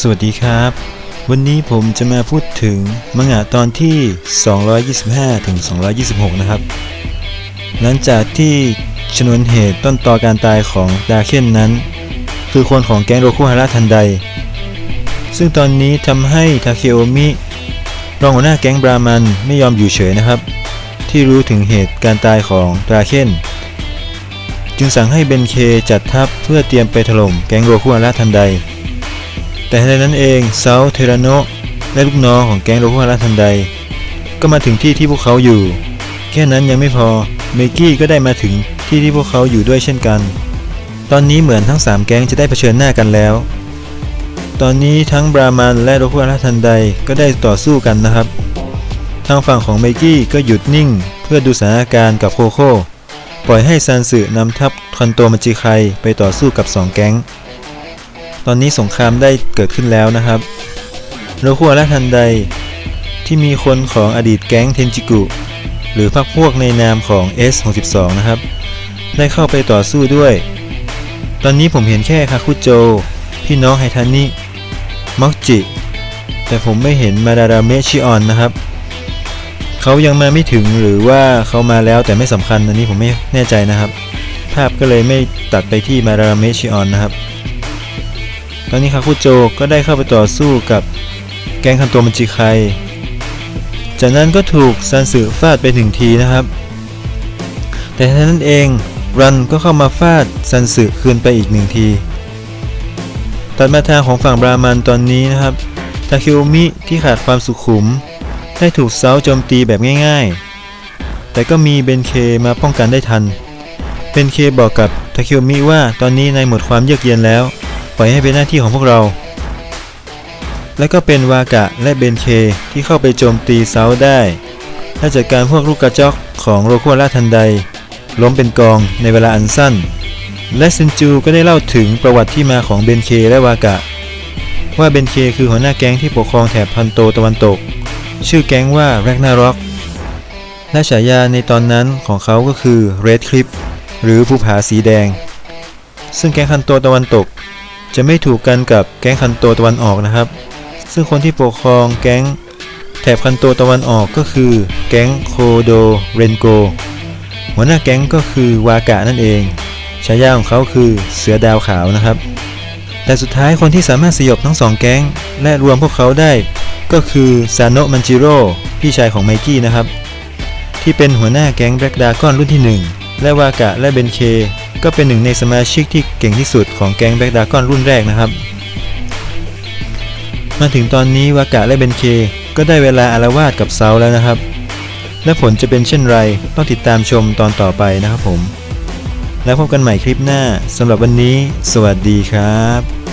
สวัสดีครับ วันนี้ผมจะมาพูดถึงมังงะตอนที่ 225ถึง226 นะครับ หลังจากที่ชนวนเหตุต้นตอการตายของดาเคนนั้น คือคนของแก๊งโรคุฮาระทันใด ซึ่งตอนนี้ทำให้ทาเคโอมิรองหัวหน้าแก๊งบรามันไม่ยอมอยู่เฉยนะครับ ที่รู้ถึงเหตุการตายของดาเคนจึงสั่งให้เบนเคจัดทัพเพื่อเตรียมไปถล่มแก๊งโรคุฮาระทันใด แต่ในนั้นเองเซาเทราโนและลูกน้องของแก๊งโรคุฮาระทันใด ก็มาถึงที่ที่พวกเขาอยู่ แค่นั้นยังไม่พอเมกี้ก็ได้มาถึงที่ที่พวกเขาอยู่ด้วยเช่นกัน ตอนนี้เหมือนทั้ง 3 แก๊งจะได้เผชิญหน้ากันแล้ว ตอนนี้ทั้งบรามันและโรคุฮาระทันใดก็ได้ต่อสู้กันนะครับ ทางฝั่งของเมกี้ก็หยุดนิ่ง เพื่อดูสถานการณ์กับโคโค่ปล่อยให้ซันสึนำทัพคันโตมัจิไคไปต่อสู้กับ 2 แก๊ง ตอนนี้สงครามได้เกิดขึ้นแล้วนะครับโรคุและทันใดที่มีคนของอดีตแก๊งเทนจิกุ หรือพรรคพวกในนามของ S62 นะครับ ได้เข้าไปต่อสู้ด้วย ตอนนี้ผมเห็นแค่คาคุโจ พี่น้องไฮทานิม็อกจิ แต่ผมไม่เห็นมาดาราเมชิออนนะครับ เขายังมาไม่ถึงหรือว่าเขามาแล้วแต่ไม่สำคัญอันนี้ผมไม่แน่ใจนะครับ ภาพก็เลยไม่ตัดไปที่มาดาราเมชิออนนะครับ ตอนนี้คาคุโจก็ได้เข้าไปต่อสู้กับแกงคันโตมันจิไค จากนั้นก็ถูกซันสึฟาดไปหนึ่งทีนะครับ แต่ท่านั้นเองรันก็เข้ามาฟาดซันสึคืนไปอีกหนึ่งที ตัดมาทางของฝั่งบรามันตอนนี้นะครับทาเคโอมิที่ขาดความสุขุม ได้ถูกเซาโจมตีแบบง่ายๆ แต่ก็มีเบนเคมาป้องกันได้ทัน เบนเคบอกกับทาเคโอมิว่าตอนนี้นายหมดความเยือกเย็นแล้ว ปล่อยให้เป็นหน้าที่ของพวกเรา และก็เป็นวากะและเบนเคที่เข้าไปโจมตีเซาได้และจัดการพวกลูกกระจอกของโรคัวราทันใด ล้มเป็นกองในเวลาอันสั้น และซินจูก็ได้เล่าถึงประวัติที่มาของเบนเคและวากะ ว่าเบนเคคือหัวหน้าแก๊งที่ปกครองแถบพันโตตะวันตก ชื่อแก๊งว่าแรกนาร็อกและฉายาในตอนนั้นของเขาก็คือเรดคลิปหรือภูผาสีแดง ซึ่งแก๊งคันโตตะวันตก จะไม่ถูกกันกับแก๊งคันโตตะวันออกนะครับ ซึ่งคนที่ปกครองแก๊งแถบคันโตตะวันออกก็คือ แก๊งโคโดเรนโก หัวหน้าแก๊งก็คือวากะนั่นเองฉายาของเขาคือเสือดาวขาวนะครับ แต่สุดท้ายคนที่สามารถสยบทั้งสองแก๊ง และรวมพวกเขาได้ ก็คือซานโนะมันจิโร่พี่ชายของไมกี้นะครับ ที่เป็นหัวหน้าแก๊งแบล็กดากอนรุ่นที่ 1 และวากะและเบนเค ก็เป็นหนึ่งในสมาชิกที่เก่งที่สุดของแก๊งแบล็กดากอนรุ่นแรกนะครับ มาถึงตอนนี้วากะและเบนเค ก็ได้เวลาอารวาสกับเซาแล้วนะครับ และผลจะเป็นเช่นไรต้องติดตามชมตอนต่อไปนะครับผม แล้วพบกันใหม่คลิปหน้าสำหรับวันนี้ สวัสดีครับ